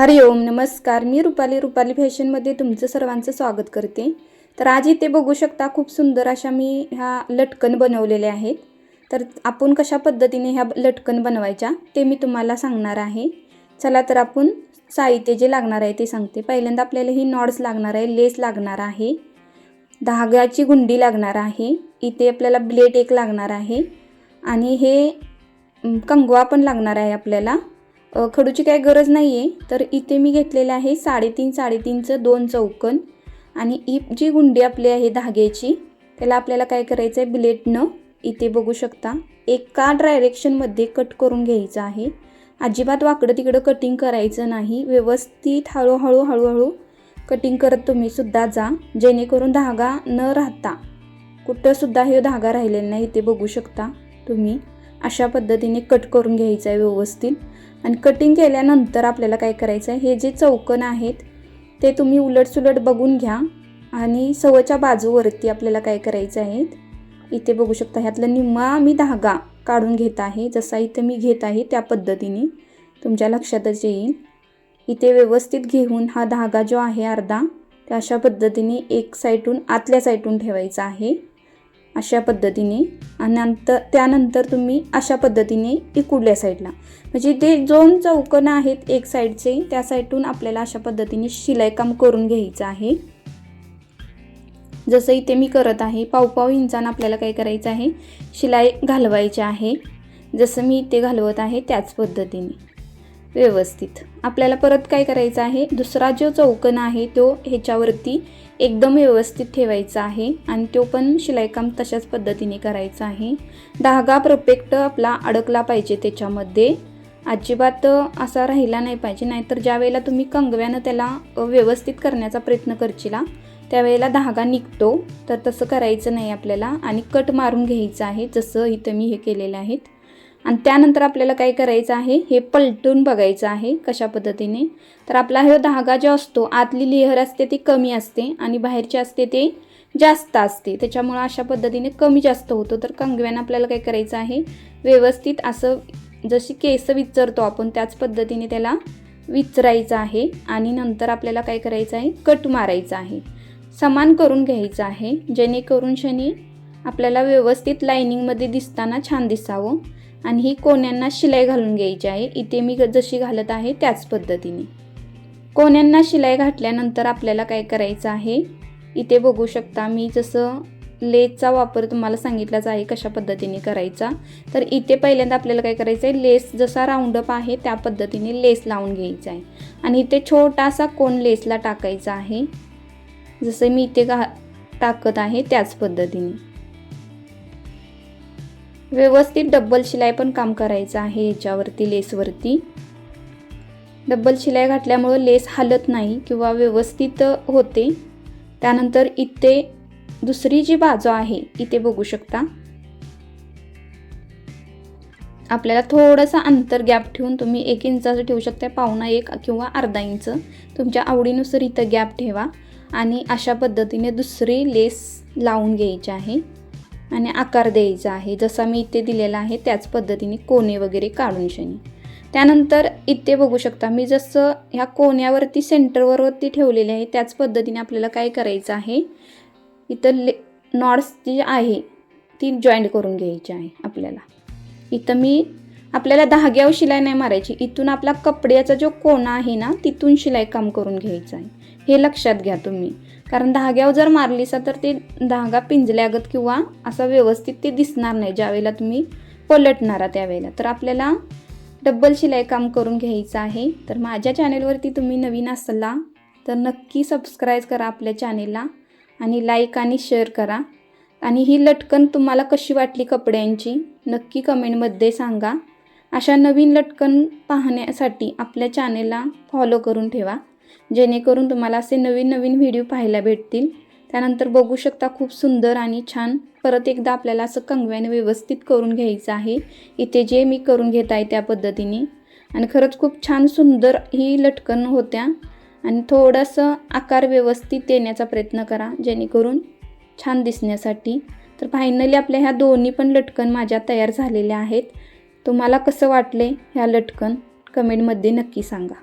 हरिओम नमस्कार. मी रुपाली रुपाली फॅशनमध्ये तुमचं सर्वांचं स्वागत करते. तर आज इथे बघू शकता खूप सुंदर अशा मी ह्या लटकन बनवलेल्या आहेत. तर आपण कशा पद्धतीने ह्या लटकन बनवायच्या ते मी तुम्हाला सांगणार आहे. चला तर आपण साहित्य जे लागणार आहे ते सांगते. पहिल्यांदा आपल्याला ही नॉड्स लागणार आहे लेस लागणार आहे. धाग्याची गुंडी लागणार आहे. इथे आपल्याला ब्लेड एक लागणार आहे. आणि हे कंगवा पण लागणार आहे आपल्याला. खडूची काही गरज नाही आहे तर इथे मी घेतलेलं आहे साडेतीन साडेतीनचं दोन चौकन. आणि ही जी गुंडी आपली आहे धाग्याची त्याला आपल्याला काय करायचं आहे ब्लेटनं इथे बघू शकता. एका डायरेक्शनमध्ये कट करून घ्यायचं आहे. अजिबात वाकडं तिकडं कटिंग करायचं नाही. व्यवस्थित हळूहळू हळूहळू कटिंग करत तुम्ही सुद्धा जा जेणेकरून धागा न राहता कुठंसुद्धा हे धागा राहिलेला नाही इथे बघू शकता तुम्ही. अशा पद्धतीने कट करून घ्यायचं आहे व्यवस्थित. आणि कटिंग केल्यानंतर आपल्याला काय करायचं आहे हे जे चौकन आहेत ते तुम्ही उलटसुलट बघून घ्या आणि सवच्या बाजूवरती आपल्याला काय करायचं आहे इथे बघू शकता ह्यातला निम्मा मी धागा काढून घेत आहे. जसा इथे मी घेत आहे त्या पद्धतीने तुमच्या लक्षातच येईल. इथे व्यवस्थित घेऊन हा धागा जो आहे अर्धा त्या अशा पद्धतीने एक साईडून आतल्या साईडून ठेवायचा आहे. अशा पद्धतीने आणि नंतर त्यानंतर तुम्ही अशा पद्धतीने इकुडल्या साईडला. म्हणजे ते दोन चौकणं आहेत एक साईडचे त्या साईडून आपल्याला अशा पद्धतीने शिलाईकाम करून घ्यायचं आहे. जसं इथे मी करत आहे पावपाव इंचानं आपल्याला काय करायचं आहे? शिलाई घालवायची आहे. जसं मी इथे घालवत आहे त्याच पद्धतीने. व्यवस्थित. आपल्याला परत काय करायचं आहे? दुसरा जो चौकन आहे तो ह्याच्यावरती एकदम व्यवस्थित ठेवायचा आहे आणि तो पण शिलाईकाम तशाच पद्धतीने करायचा आहे. धागा परफेक्ट आपला अडकला पाहिजे त्याच्यामध्ये. अजिबात असा राहिला नाही पाहिजे नाहीतर ज्या वेळेला तुम्ही कंगव्यानं त्याला व्यवस्थित करण्याचा प्रयत्न करशिला त्यावेळेला धागा निघतो. तर तसं करायचं नाही आपल्याला आणि कट मारून घ्यायचं आहे जसं इथं मी हे केलेलं आहेत आणि त्यानंतर आपल्याला काय करायचं आहे? हे पलटून बघायचं आहे कशा पद्धतीने. तर आपला हा धागा जो असतो आतली लेहर असते ती कमी असते आणि बाहेरची असते ते जास्त असते. त्याच्यामुळं अशा पद्धतीने कमी जास्त होतो. तर कंगव्यानं आपल्याला काय करायचं आहे? व्यवस्थित असं जशी केस विचरतो आपण त्याच पद्धतीने त्याला विचरायचं आहे आणि नंतर आपल्याला काय करायचं आहे? कट मारायचं आहे. समान करून घ्यायचं आहे. जेणेकरून शनी आपल्याला व्यवस्थित लाईनिंगमध्ये दिसताना छान दिसावं. आणि ही कोण्यांना शिलाई घालून घ्यायची आहे. इथे मी जशी घालत आहे त्याच पद्धतीने. कोण्यांना शिलाई घातल्यानंतर आपल्याला काय करायचं आहे? इथे बघू शकता मी जसं लेसचा वापर तुम्हाला सांगितलाच आहे कशा पद्धतीने करायचा. तर इथे पहिल्यांदा आपल्याला काय करायचं आहे? लेस जसा राऊंडअप आहे त्या पद्धतीने लेस लावून घ्यायचा आहे. आणि इथे छोटासा कोण लेसला टाकायचा आहे. जसं मी इथे घा टाकत आहे त्याच पद्धतीने. व्यवस्थित डब्बल शिलाई पण काम करायचं आहे याच्यावरती लेसवरती डब्बल शिलाई घातल्यामुळं लेस हलत नाही किंवा व्यवस्थित होते. त्यानंतर इथे दुसरी जी बाजू आहे इथे बघू शकता. आपल्याला थोडंसं अंतर गॅप ठेवून तुम्ही एक इंचाचं ठेवू शकता पावणा एक किंवा अर्धा इंच. तुमच्या आवडीनुसार इथं गॅप ठेवा आणि अशा पद्धतीने दुसरी लेस लावून घ्यायची आहे. आणि आकार द्यायचा आहे. जसा मी इथे दिलेला आहे त्याच पद्धतीने कोणे वगैरे काढून शनी. त्यानंतर इथे बघू शकता मी जसं ह्या कोण्यावरती सेंटरवरती ठेवलेले आहे त्याच पद्धतीने आपल्याला काय करायचं आहे? इथं ले नॉट्स जी आहे ती जॉईंट करून घ्यायची आहे आपल्याला. इथं मी आपल्याला धाग्यावर शिलाई नाही मारायची. इथून आपला कपड्याचा जो कोणा आहे ना तिथून शिलाई काम करून घ्यायचं आहे. हे लक्षात घ्या तुम्ही. कारण धाग्यावर जर मारलीसा तर ते धागा पिंजल्यागत किंवा असा व्यवस्थित ते दिसणार नाही ज्यावेळेला तुम्ही पलटणारा त्यावेळेला. तर आपल्याला डब्बल शिलाई काम करून घ्यायचं आहे. तर माझ्या चॅनेलवरती तुम्ही नवीन असला तर नक्की सबस्क्राईब करा आपल्या चॅनेलला आणि लाईक आणि शेअर करा. आणि ही लटकन तुम्हाला कशी वाटली कपड्यांची नक्की कमेंटमध्ये सांगा. अशा नवीन लटकन पाहण्यासाठी आपल्या चॅनेलला फॉलो करून ठेवा. जेणेकरून तुम्हाला असे नवीन नवीन व्हिडिओ पाहायला भेटतील. त्यानंतर बघू शकता खूप सुंदर आणि छान परत एकदा आपल्याला असं कंगव्याने व्यवस्थित करून घ्यायचं आहे. इथे जे मी करून घेत आहे त्या पद्धतीने. आणि खरंच खूप छान सुंदर ही लटकन होत्या. आणि थोडंसं आकार व्यवस्थित देण्याचा प्रयत्न करा जेणेकरून छान दिसण्यासाठी. तर फायनली आपल्या ह्या दोन्ही पण लटकन माझ्या तयार झालेल्या आहेत. तुम्हाला कसं वाटले ह्या लटकन? कमेंटमध्ये नक्की सांगा.